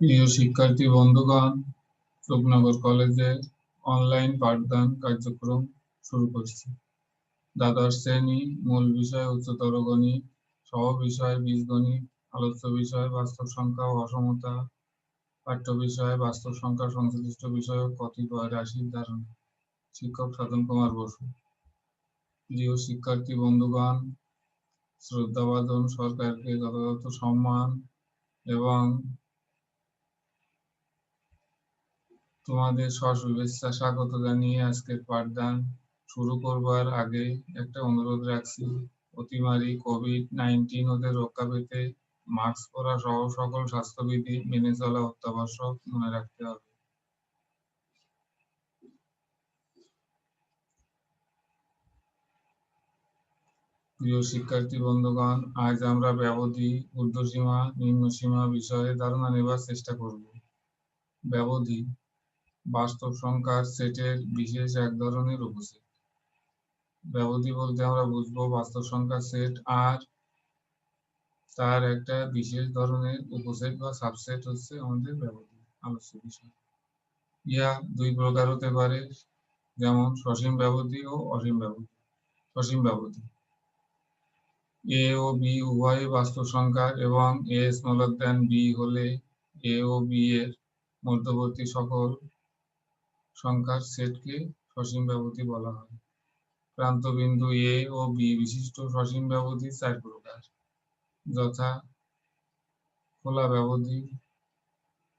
প্রিয় শিক্ষার্থী বন্ধুগণ রূপনগর কলেজের অনলাইন পাঠদান কার্যক্রম শুরু করছি। দ্বাদশ শ্রেণি মূল বিষয়, উচ্চতর গণিত, সহ বিষয়, বীজগণিত, আলোচ্য বিষয়, বাস্তব সংখ্যা অসমতা, পাঠ্য বিষয়, বাস্তব সংখ্যা, সংশ্লিষ্ট বিষয় কতিপয় রাশির ধারণা। শিক্ষক সাধন কুমার বসু। প্রিয় শিক্ষার্থী বন্ধুগণ শ্রদ্ধাবাদন সরকারকে যথাযথ সম্মান এবং তোমাদের সশুভেচ্ছা স্বাগত জানিয়ে আজকের পাঠদান শুরু করবার আগে একটা অনুরোধ রাখছি। অতিমারি কোভিড নাইন্টিন ওদের রক্ষা পেতে মাস্ক পরা সহ সকল স্বাস্থ্যবিধি মেনে চলা অত্যাবশ্যক মনে রাখতে হবে। প্রিয় শিক্ষার্থী বন্ধুগণ, আজ আমরা ব্যবধি, ঊর্ধ্বসীমা, নিম্নসীমা বিষয়ে ধারণা নেবার চেষ্টা করব। ব্যবধি বাস্তব সংখ্যার সেটের বিশেষ এক ধরনের উপসেট ব্যবধি বলতে আমরা বুঝব বাস্তব সংখ্যার সেট আর তার একটা বিশেষ ধরনের উপসেট বা সাবসেট হচ্ছে আমাদের ব্যবধি আলোচ্য বিষয়। ইহা দুই প্রকার হতে পারে, যেমন সসীম ব্যবধি ও অসীম ব্যবধি। সসীম ব্যবধি। এ ও বি উভয়ই বাস্তব সংখ্যা এবং এ স্মলার দেন বি হলে এ ও বি এর মধ্যবর্তী সকল সংখ্যার সেটকে সসীম ব্যবধি বলা হয়। প্রান্ত বিন্দু এ ও বি বিশিষ্ট সসীম ব্যবধি চার প্রকার, যথা খোলা ব্যবধি,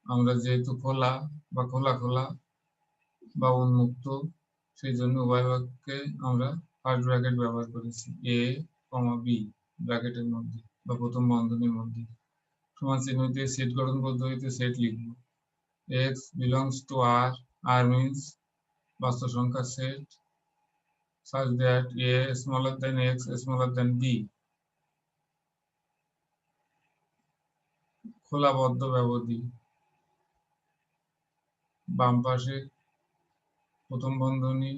আমরা যেহেতু খোলা বা খোলা খোলা বা উন্মুক্ত, সেই জন্য উভয় আমরা ফার্স্ট ব্র্যাকেট ব্যবহার করেছি এ কমা বি ব্র্যাকেটের মধ্যে বা প্রথম বন্ধনীর মধ্যে। সমান চিহ্ন দিয়ে সেট গঠন পদ্ধতিতে সেট লিখব। X belongs to R R means বাস্তব সংখ্যা set such that a smaller than x smaller than b. খোলা বদ্ধ ব্যবধি। বাম পাশে প্রথম বন্ধনী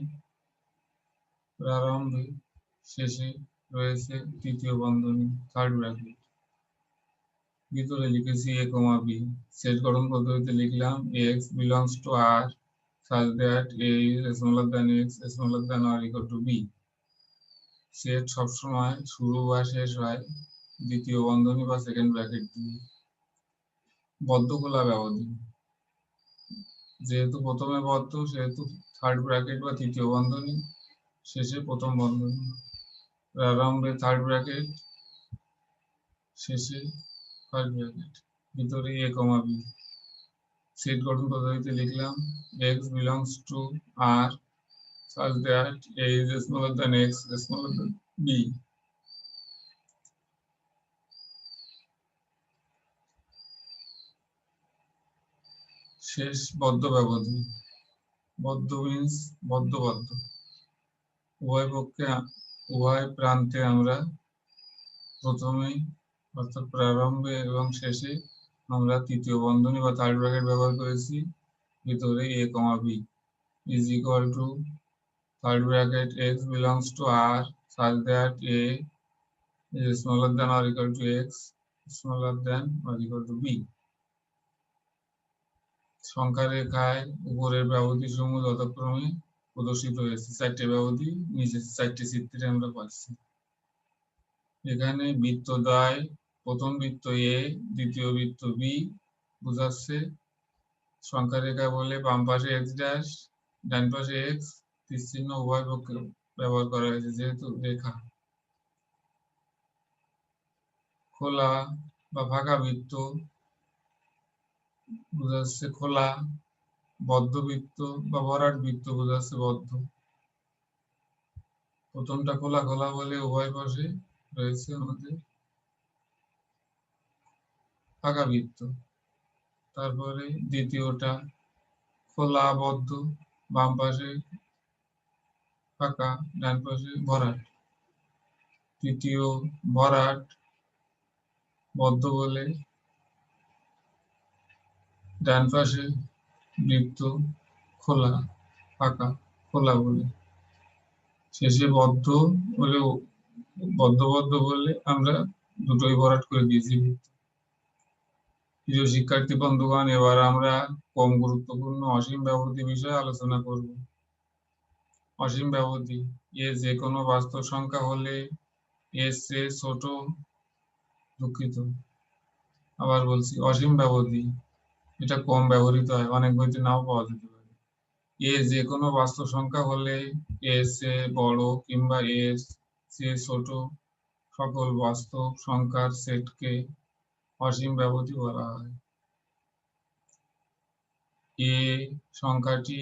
প্রারম্ভে শেষে রয়েছে তৃতীয় বন্ধনী থার্ড ব্র্যাকেট ভিতরে লিখেছি এ কমা বি সেট গঠন পদ্ধতিতে লিখলাম x belongs to R such that a is smaller than x smaller than or equal to b. Set সবসময় শুরু বা শেষ হয় দ্বিতীয় বন্ধনী বা সেকেন্ড ব্র্যাকেট দিয়ে। বদ্ধ খোলা ব্যবধি। যেহেতু প্রথমে বদ্ধ, সেহেতু থার্ড ব্র্যাকেট বা তৃতীয় বন্ধনী, শেষে প্রথম বন্ধনী। প্রারম্ভে থার্ড ব্র্যাকেট শেষে ফার্স্ট ব্র্যাকেট ভিতরে এ কমা বি সেট গঠন পদ্ধতিতে লিখলাম x belongs to r such that a is smaller than x smaller than b. শেষ বদ্ধ ব্যবধি। বদ্ধ মিন্স বদ্ধ বদ্ধ উভয় পক্ষে, উভয় প্রান্তে আমরা প্রথমেই অর্থাৎ প্রারম্ভে এবং শেষে আমরা তৃতীয় বন্ধনী বা থার্ড ব্র্যাকেট ব্যবহার করেছি। ভিতরে a comma b is equal to third bracket x belongs to r, such that a is smaller than or equal to x, smaller than or equal to b. সংখ্যা রেখায় উপরের ব্যবধি সমূহ যথাক্রমে প্রদর্শিত হয়েছে। চারটে ব্যবধি, নিচে চারটি চিত্রে আমরা পাচ্ছি। এখানে বৃত্তদ্বয় প্রথম বৃত্ত এ দ্বিতীয় বৃত্ত বি বোঝাচ্ছে। সংখ্যা রেখা বলে বাম পাশে এক্স ড্যাশ ডান পাশে এক্স তীর চিহ্ন উভয় পক্ষে ব্যবহার করা হয়েছে যেহেতু রেখা। খোলা বা ফাঁকা বৃত্ত, বোঝাচ্ছে খোলা। বদ্ধ বৃত্ত বা ভরাট বৃত্ত বোঝাচ্ছে বদ্ধ। প্রথমটা খোলা খোলা বলে উভয় পাশে রয়েছে আমাদের। ফাঁকা বৃত্ত। তারপরে দ্বিতীয়টা খোলা বদ্ধ বাম পাশে ফাঁকা, ডান পাশে ভরাট। তৃতীয় ভরাট বদ্ধ বলে ডান পাশে বৃত্ত খোলা, ফাঁকা, খোলা বলে। শেষে বদ্ধ বলে বদ্ধ বদ্ধ বলে আমরা দুটোই ভরাট করে দিয়েছি বৃত্ত। প্রিয় শিক্ষার্থী বন্ধুগণ, এবার আমরা কম গুরুত্বপূর্ণ অসীম ব্যবধি বিষয়ে আলোচনা করব। অসীম ব্যবধি, এ যে কোনো বাস্তব সংখ্যা হলে এর চেয়ে ছোট, দুঃখিত। আবার বলছি, অসীম ব্যবধি, এটা কম ব্যবহৃত হয়, অনেক বইতে নাও পাওয়া যেতে পারে। এ যে কোনো বাস্তব সংখ্যা হলে এর চেয়ে বড় কিংবা এর চেয়ে ছোট, সকল বাস্তব সংখ্যার সেটকে অসীম ব্যবধি বলা হয়। এ সংখ্যাটি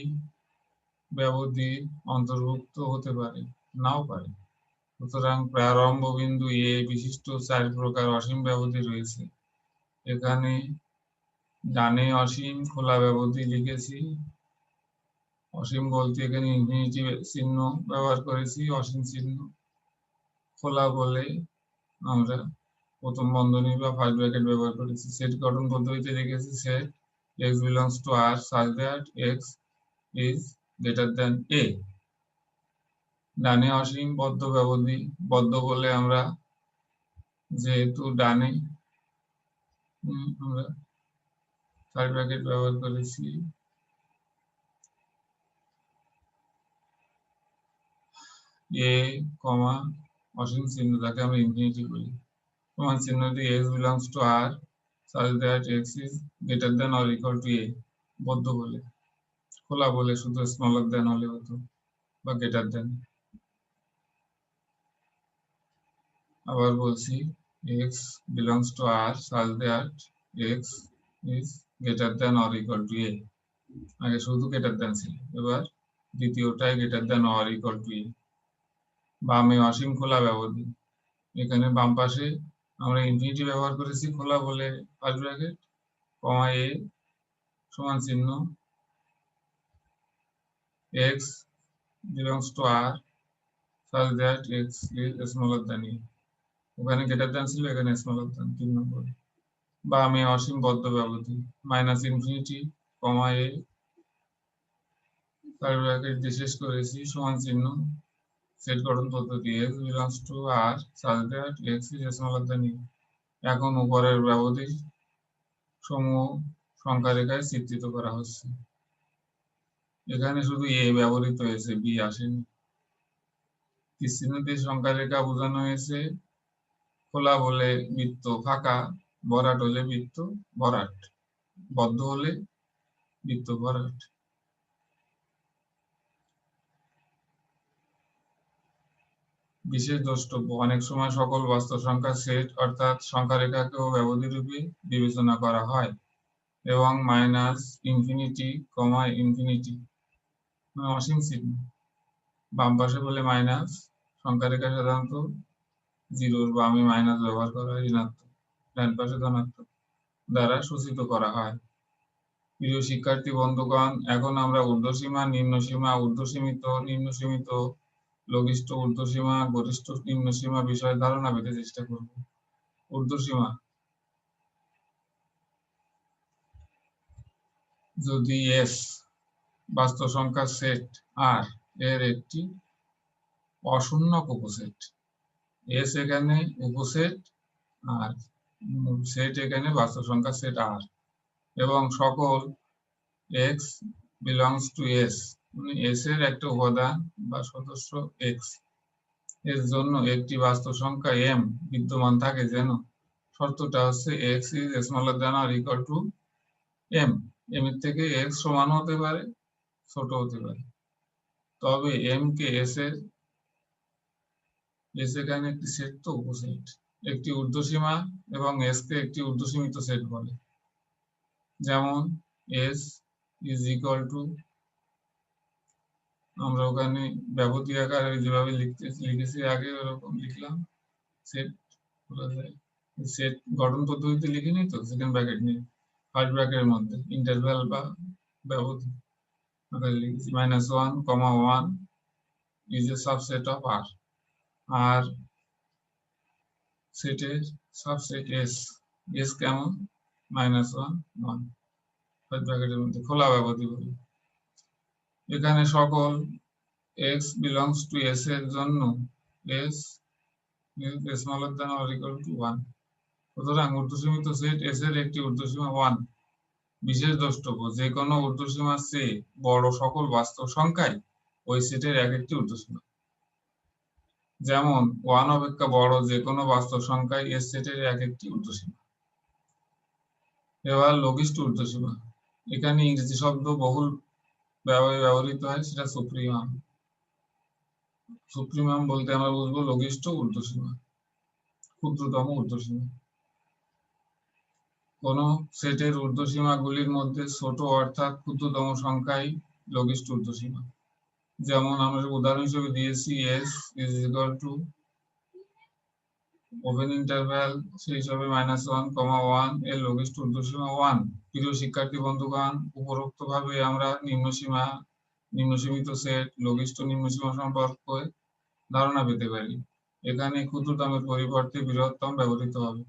ব্যবধির অন্তর্ভুক্ত হতে পারে, নাও পারে। সুতরাং প্রারম্ভ বিন্দু এ বিশিষ্ট চার প্রকার অসীম ব্যবধি রয়েছে। এখানে ডানে অসীম, খোলা ব্যবধি লিখেছি। অসীম বলতে এখানে ইনফিনিটি চিহ্ন ব্যবহার করেছি, অসীম চিহ্ন। খোলা বলে আমরা প্রথম বন্ধনী বা ফার্স্ট ব্র্যাকেট ব্যবহার করেছি। সেট গঠন পদ্ধতিতে দেখেছি set x belongs to R, such that x is greater than a ডানে অসীম বদ্ধ ব্যবধি, বদ্ধ বলে আমরা যেহেতু ডানে আমরা থার্ড ব্র্যাকেট ব্যবহার করেছি। এ কমা অসীম চিহ্ন, তাকে আমরা ইনফিনিটি বলি। চিহ্ন দিয়ে x belongs to R such that x is greater than or equal to a বদ্ধ বলে খোলা বলে শুধু স্মলার দেন হলে হতো বা গ্রেটার দেন আবার বলছি x belongs to R such that x is greater than or equal to a আগে শুধু গ্রেটার দেন ছিল এবার দ্বিতীয়টাই greater than or equal to a বামে অসীম খোলা ব্যবধি এখানে বাম পাশে আমরা ইনফিনিটি ব্যবহার করেছি, খোলা বলে ফার্স্ট ব্র্যাকেট কমা এ, সমান চিহ্ন x belongs to r, such that x is smaller than a ওখানে গ্রেটার দেন ছিল, এখানে স্মলার দেন তিন নম্বর। বা আমি অসীম বদ্ধ ব্যবধি minus infinity comma a first bracket দিয়ে শেষ করেছি, সমান চিহ্ন সেট গঠন পদ্ধতি, x to r such that x smaller than a এখন উপরের ব্যবধি সমূহ সংখ্যা রেখায় চিত্রিত করা হচ্ছে। এখানে শুধু এ ব্যবহৃত হয়েছে বি আসেনি। চিহ্ন দিয়ে সংখ্যা রেখা বোঝানো হয়েছে, খোলা বলে বৃত্ত ফাঁকা বরাট হলে বৃত্ত ভরাট, বদ্ধ হলে বৃত্ত ভরাট। বিশেষ দ্রষ্টব্য। অনেক সময় সকল বাস্তব সংখ্যার সেট অর্থাৎ সংখ্যা রেখাকেও ব্যবধি রূপে বিবেচনা করা হয় এবং মাইনাস ইনফিনিটি কমা ইনফিনিটি। অসীম চিহ্ন। বাম পাশে বলে মাইনাস সংখ্যা রেখা সাধারণত জিরোর বামে মাইনাস ব্যবহার করা হয় ঋণাত্মক। ডান পাশে ধনাত্মক দ্বারা সূচিত করা হয়। প্রিয় শিক্ষার্থী, বন্ধুগণ, এখন আমরা ঊর্ধ্বসীমা, নিম্নসীমা, ঊর্ধ্বসীমিত, নিম্নসীমিত লঘিষ্ঠ ঊর্ধ্বসীমা গরিষ্ঠ নিম্নসীমা বিষয়ে ধারণা পেতে চেষ্টা করব। ঊর্ধ্বসীমা যদি এস বাস্তব সংখ্যার সেট আর এর একটি অশূন্যক উপসেট। এস এখানে উপসেট, আর সেট এখানে বাস্তব সংখ্যার সেট আর এবং সকল x belongs to S S এর একটা উপাদান বা সদস্য এক্সের জন্য একটি বাস্তব সংখ্যা এম বিদ্যমান থাকে যেন। শর্তটা হচ্ছে x is smaller than or equal to M M এর থেকে এক্স সমান হতে পারে, ছোট হতে পারে। তবে এম কে এস এর এস এখানে একটি সেট তো উপসেট। একটি ঊর্ধ্বসীমা এবং এস কে একটি ঊর্ধ্বসীমিত সেট বলে। যেমন এস ইজ ইকুয়াল টু আমরা ওখানে ব্যবধি আকারে যেভাবে লিখতে, লিখেছি আগে ওরকম লিখলাম। সেট সেট গঠন পদ্ধতিতে লিখিনি তো সেকেন্ড ব্র্যাকেট নিয়ে। ফার্স্ট ব্র্যাকেটের মধ্যে ইন্টারভ্যাল বা ব্যবধি আকারে লিখেছি। Minus one comma one is a subset of R R সেটের সাবসেট এস এস কেমন? মাইনাস ওয়ান ওয়ান ফার্স্ট ব্র্যাকেটের মধ্যে খোলা ব্যবধি বলি। এখানে সকল x belongs to s এর জন্য s is smaller than or equal to 1 সুতরাং ঊর্ধ্বসীমিত সেট এস এর একটি ঊর্ধ্বসীমা ওয়ান বিশেষ দ্রষ্টব্য যে কোনো ঊর্ধ্বসীমার চেয়ে বড় সকল বাস্তব সংখ্যাই ওই সেটের এক একটি ঊর্ধ্বসীমা। যেমন ওয়ান অপেক্ষা বড় যে কোনো বাস্তব সংখ্যায় এস সেটের এক একটি ঊর্ধ্বসীমা। এবার লঘিষ্ঠ ঊর্ধ্বসীমা। এখানে ইংরেজি শব্দ বহুল ব্যবহৃত হয় সেটা সুপ্রিমাম সুপ্রিমাম বলতে আমরা বুঝব লঘিষ্ঠ ক্ষুদ্রতম ঊর্ধ্বসীমা কোন সেটের ঊর্ধ্বসীমা গুলির মধ্যে ছোট অর্থাৎ ক্ষুদ্রতম সংখ্যাই লঘিষ্ঠ ঊর্ধ্বসীমা যেমন আমরা উদাহরণ হিসেবে দিয়েছি S is two open interval সেই হিসাবে মাইনাস ওয়ান কমা ওয়ানের লঘিষ্ঠ ঊর্ধ্বসীমা ওয়ান প্রিয় শিক্ষার্থী বন্ধুগণ উপরোক্ত ভাবে আমরা নিম্নসীমা, নিম্নসীমিত সেট লঘিষ্ঠ নিম্নসীমা সম্পর্কে ধারণা পেতে পারি। এখানে ক্ষুদ্রতমের পরিবর্তে বৃহত্তম ব্যবহৃত হবে।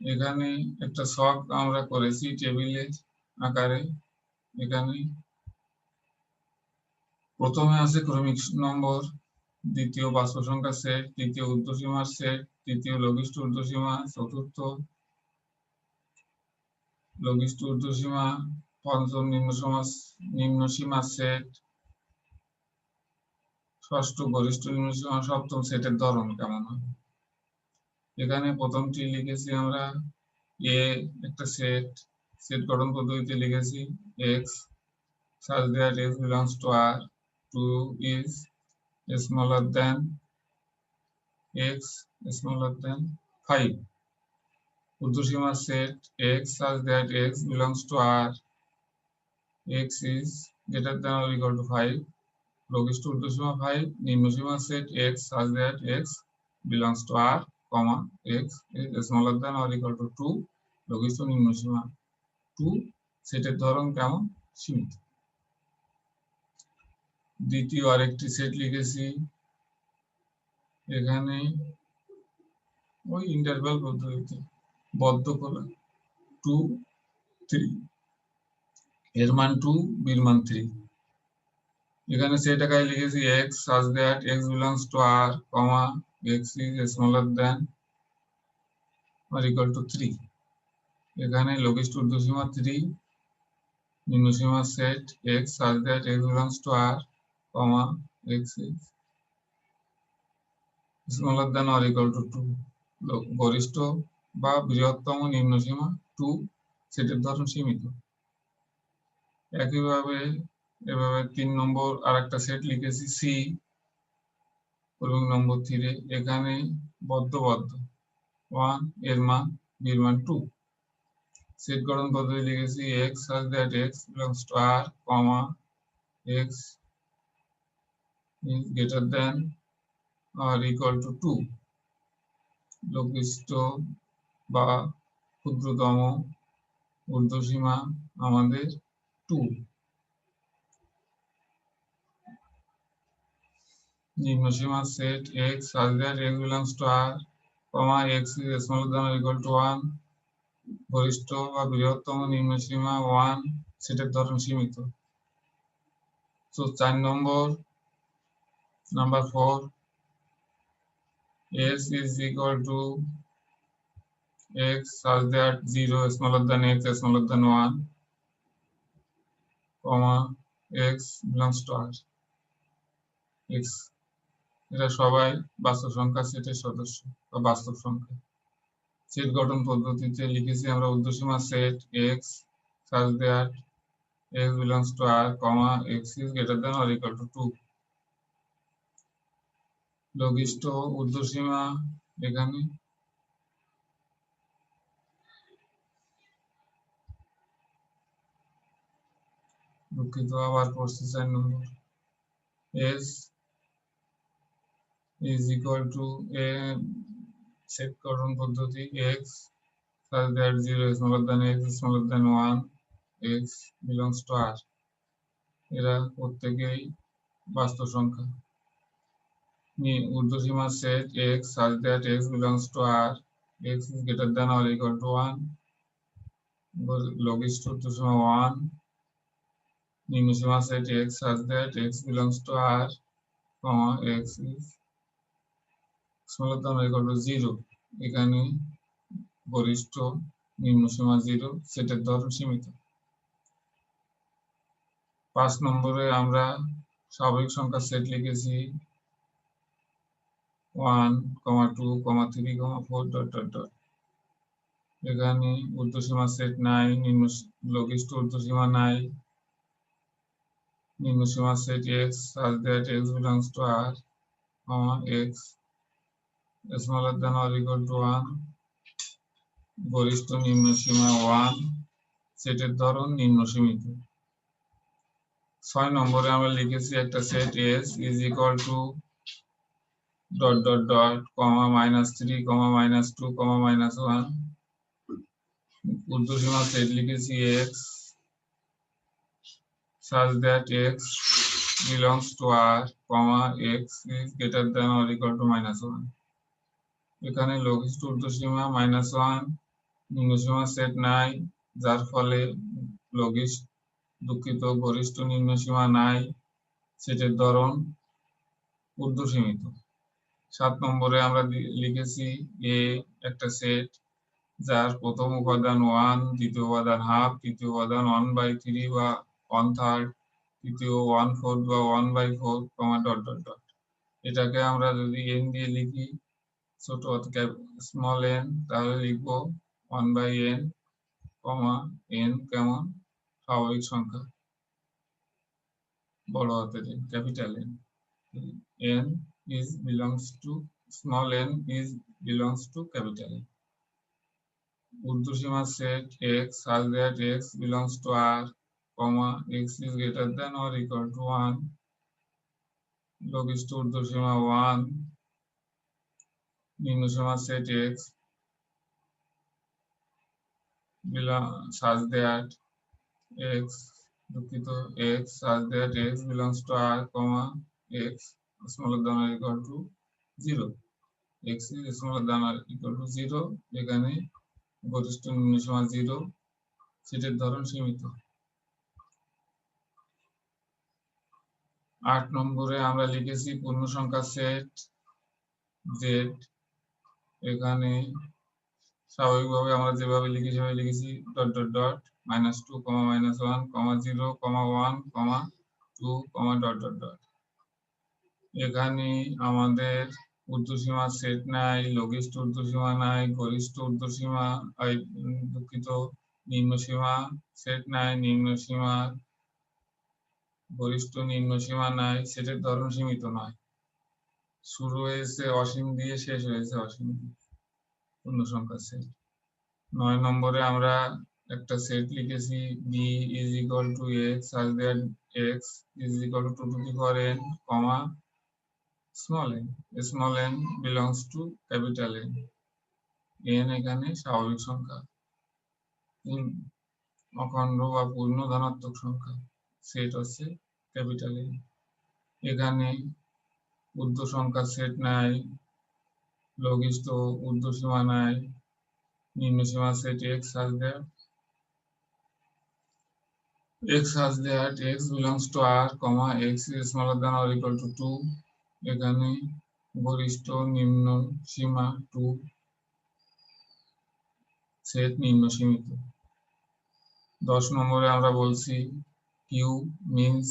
এখানে একটা শখ আমরা করেছি টেবিলের আকারে। এখানে প্রথমে আছে ক্রমিক নম্বর। দ্বিতীয় বাস্তব সংখ্যা সেট, তৃতীয় ঊর্ধ্বসীমার সেট, তৃতীয় লঘিষ্ঠ ঊর্ধ্বসীমা, চতুর্থ লঘিষ্ঠ ঊর্ধ্বসীমা, পঞ্চম নিম্ন সমাজ নিম্ন সীমা সেট, ষষ্ঠ গরিষ্ঠ নিম্ন সীমা, সপ্তম সেটের ধরন কেমন হবে? এখানে প্রথমটি লিখেছি আমরা, এ একটা সেট সেট গঠন পদ্ধতিতে লিখেছি, x such there x belongs to R 2 is smaller than x smaller than 5 ঊর্ধ্বসীমা set x such that x belongs to R x is greater than or equal to 5 লঘিষ্ঠ ঊর্ধ্বসীমা 5 নিম্নসীমা set x such that x belongs to R comma x is smaller than or equal to 2 লঘিষ্ঠ নিম্নসীমা 2 সেটের ধরন কেমন সীমিত দ্বিতীয় আরেকটি সেট লিখেছি। এখানে ওই ইন্টারভ্যাল পদ্ধতিতে, বদ্ধ করে। টু থ্রি এর মান টু বির মান থ্রি এখানে সেটাকায় লিখেছি x such that x belongs to R comma x is smaller than or equal to three এখানে লঘিষ্ঠ ঊর্ধ্বসীমা three নিম্নসীমা set x such that x belongs to R comma x is smaller than or equal to 2 গরিষ্ঠ বা বৃহত্তম নিম্ন সীমা 2 সেটের ধরন সীমিত। একইভাবে, এভাবে তিন নম্বর আর একটা সেট লিখেছি সি এবং নম্বর থ্রি এখানে বদ্ধ বদ্ধ ওয়ানের মান বির মান টু সেট গঠন পদ্ধতি লিখেছি x such that x belongs to R comma x greater than or equal to 2 লঘিষ্ঠ বা ক্ষুদ্রতম ঊর্ধ্বসীমা আমাদের 2 নিম্নসীমা set x such that x belongs to r comma x is smaller than or equal to 1 গরিষ্ঠ বা বৃহত্তম নিম্নসীমা 1 সেটের ধরন সীমিত তো চার নম্বর number four, s is equal to x such that zero is smaller than x is smaller than one, comma, x belongs to r. X, এটা সবাই বাস্তব সংখ্যা সেটের সদস্য বা বাস্তব সংখ্যা। সেট গঠন পদ্ধতিতে লিখেছি আমরা উদ্দেশ্যমা set x such there x belongs to R comma x is greater than or equal to two লঘিষ্ঠ ঊর্ধ্বসীমা এখানে। দুঃখিত, আবার করছি চার নম্বর। S is equal to a set পদ্ধতি x plus zero smaller than x one x belongs to এরা প্রত্যেকেই বাস্তব সংখ্যা। ঊর্ধ্বসীমা set x such that x belongs to R, x is greater than or equal to 1. log is লঘিষ্ঠ ঊর্ধ্বসীমা 1. নিম্নসীমা set x such that x belongs to R, comma x is smaller than or equal to zero এখানে গরিষ্ঠ নিম্ন সীমা zero সেটের ধরন সীমিত পাঁচ নম্বরে আমরা স্বাভাবিক সংখ্যার সেট লিখেছি one comma two comma three comma four dot dot dot. এখানে ঊর্ধ্বসীমা সেট নাই নিম্ন লঘিষ্ঠ ঊর্ধ্বসীমা নাই। নিম্ন সীমা set such that x belongs to R, comma x smaller than or equal to 1 গরিষ্ঠ নিম্ন সীমা 1 সেটের ধরন নিম্ন সীমিত। ছয় নম্বরে আমরা লিখেছি একটা set s is equal to dot dot dot comma minus 3 comma minus 2 comma minus 1 ঊর্ধ্বসীমা সেট লিখেছি x such that x belongs to R, comma x is greater than or equal to minus 1. এখানে লঘিষ্ঠ ঊর্ধ্বসীমা minus one নিম্নসীমা set নাই যার ফলে লঘিষ্ঠ দুঃখিত গরিষ্ঠ নিম্নসীমা নাই সেটের ধরন ঊর্ধ্বসীমিত সাত নম্বরে আমরা লিখেছি এ একটা সেট যার প্রথম উপাদান ওয়ান দ্বিতীয় উপাদান হাফ তৃতীয় উপাদান ওয়ান বাই থ্রি বা ওয়ান থার্ড তৃতীয় ওয়ান ফোর্থ বা one by four comma dot dot dot এটাকে আমরা যদি এন দিয়ে লিখি, ছোট স্মল এন তাহলে লিখব one by n comma n কেমন? স্বাভাবিক সংখ্যা। বড় হাতের capital N N is belongs to small N is belongs to capital N ঊর্ধ্বসীমা set X such that x belongs to R comma x is greater than or equal to 1 লঘিষ্ঠ ঊর্ধ্বসীমা 1 নিম্নসীমা set x belong such that x দুঃখিত x such that x belongs to R comma x smaller than or equal to 0 x is smaller than or equal to 0 এখানে গরিষ্ঠ নিম্নসীমা 0 সেটের ধরন সীমিত। আট নম্বরে আমরা লিখেছি পূর্ণ সংখ্যার সেট জেড এখানে স্বাভাবিকভাবে আমরা যেভাবে লিখি, সেভাবে লিখেছি dot dot dot minus two comma minus one comma zero comma one comma two comma dot dot dot এখানে আমাদের ঊর্ধ্বসীমা সেট নাই লঘিষ্ঠ ঊর্ধ্বসীমা নাই, গরিষ্ঠ ঊর্ধ্বসীমা দুঃখিত নিম্ন সীমা সেট নাই নিম্ন সীমা গরিষ্ঠ নিম্ন সীমা নাই সেটের ধরন সীমিত নয়। শুরু হয়েছে অসীম দিয়ে শেষ হয়েছে অসীম পূর্ণ সংখ্যা সেট নয় নম্বরে আমরা একটা সেট লিখেছি B is equal to x such that x is equal to two power n comma small n small n belongs to capital N N এখানে স্বাভাবিক সংখ্যা। অখণ্ড বা পূর্ণ ধনাত্মক সংখ্যা। সেট হচ্ছে ক্যাপিটাল এন এখানে ঊর্ধ্ব সংখ্যার সেট নাই, লঘিষ্ঠ ঊর্ধ্ব সীমা নাই, নিম্ন সীমা set x has that x has that x belongs to r, comma, x is smaller than or equal to 2 এখানে গরিষ্ঠ নিম্ন সীমা টু সেট নিম্ন সীমিত। দশ নম্বরে আমরা বলছি কিউ মিন্স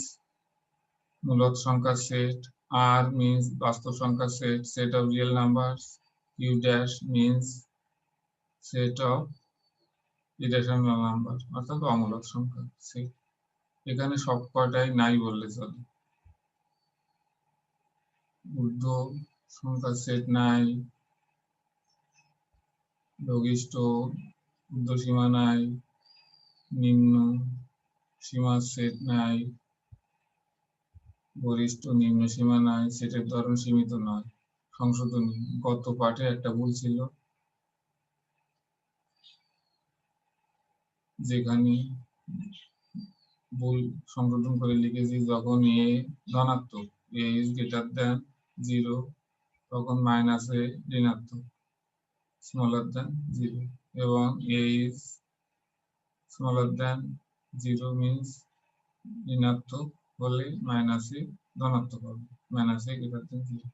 মূলত সংখ্যার সেট আর মিন্স বাস্তব সংখ্যার set set of real number Q dash means set of irrational number অর্থাৎ অমূলক সংখ্যা। সেট এখানে সব কটাই নাই বললে চলে। ঊর্ধ্ব সংখ্যার সেট নাই লঘিষ্ঠ ঊর্ধ্ব সীমা নাই, নিম্ন সীমার সেট নাই গরিষ্ঠ নিম্ন সীমা নাই সেটের ধরন সীমিত নয়। সংশোধনী, গত পাঠে একটা ভুল ছিল। যেখানে ভুল সংশোধন করে লিখেছি যখন এ ধনাত্মক a is greater than zero, তখন মাইনাস এ ঋণাত্মক স্মলার দেন জিরো এবং a is smaller than zero means ঋণাত্মক হলে মাইনাস এ ধনাত্মক হবে minus a greater than zero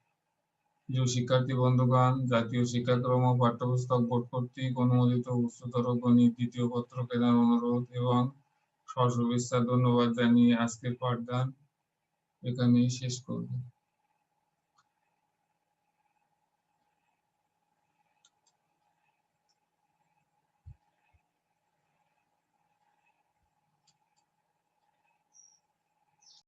প্রিয় শিক্ষার্থী, বন্ধুগণ, জাতীয় শিক্ষাক্রম ও পাঠ্যপুস্তক বোর্ড কর্তৃক অনুমোদিত উচ্চতর গণিত দ্বিতীয় পত্র কেনার অনুরোধ এবং সশুভেচ্ছা ধন্যবাদ জানিয়ে আজকের পাঠদান এখানেই শেষ করব।